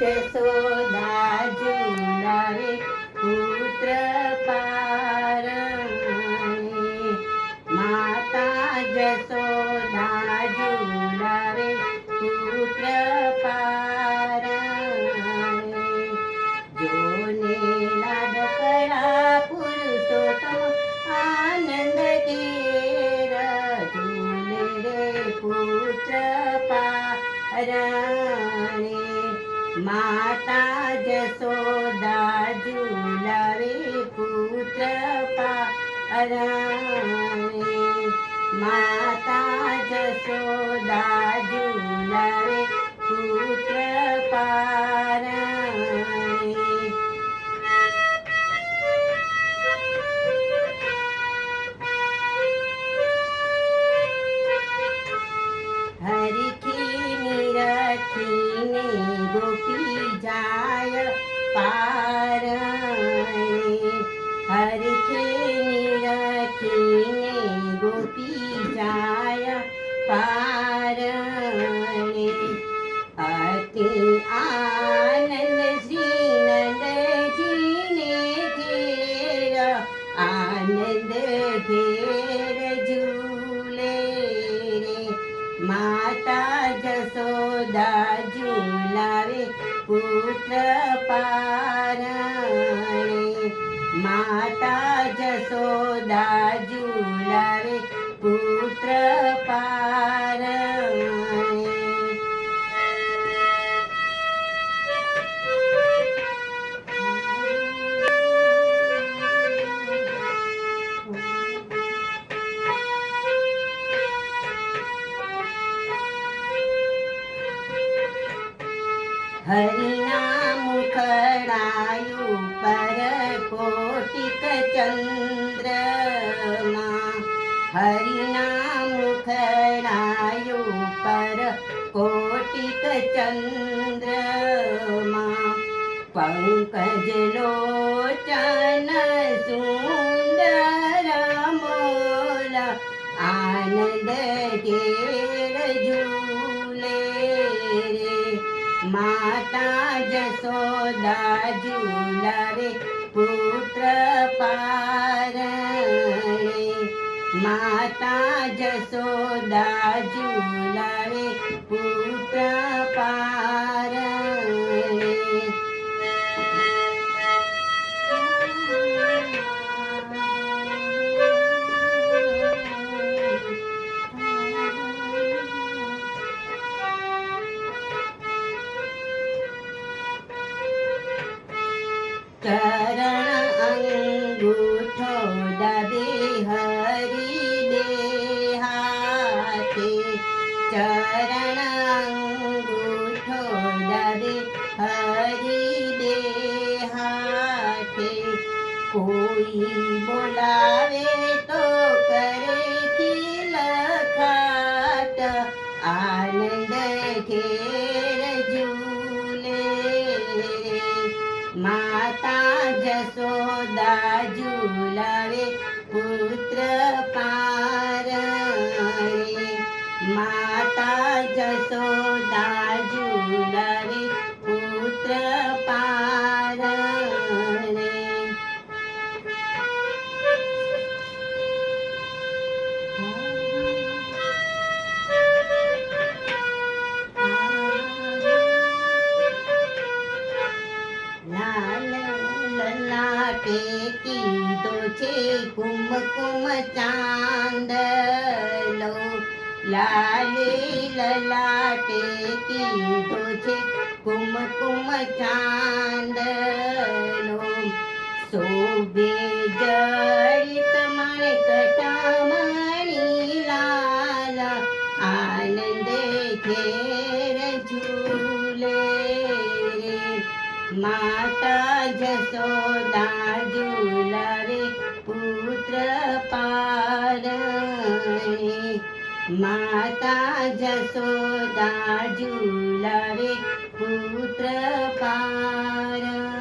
જશોદા જુલાવે પુત્ર પાર માતા જશોદા જુલાવે પુત્ર પાર જોને લાડકડા પુરુષો તો આનંદ કેર. જોને રે પુત્ર પાર રાણી માતા જશોદા ઝુલાવે પુત્ર પારણે. માતા જશોદા ઝુલાવે પુત્ર પારણે. હરખી નિરખીને ગોપી જાય પાર હરખી નિરખીને ગોપી જાય પાર. અતિ પુત્ર પારણે માતા જસોદા હરિના મુખડાયું પર કોટિક ચંદ્રમાં હરિના મુખડાયું પર કોટિક ચંદ્રમાં પંકજ લોચન સુંદર મોલ આનંદ ઘેર માતા જસોદા ઝુલાવે પુત્ર પારણે. માતા જસોદા ઝુલાવે પુત્ર પારણે. ચરણ અંગૂઠો દબે દે હાથે ચરણ અંગૂઠો દબે હરી દે કોઈ બોલાવે તો કરે ખિલખાટ આનંદ ઘેર જસોદા કીધો છે કુમકુમ ચાંદલો લાલે લલાટે કીધો છે કુમકુમ ચાંદલો શોભે જડિત માતા જસોદા જુલારે પુત્ર પારણે. માતા જસોદા જુલારે પુત્ર પારણે.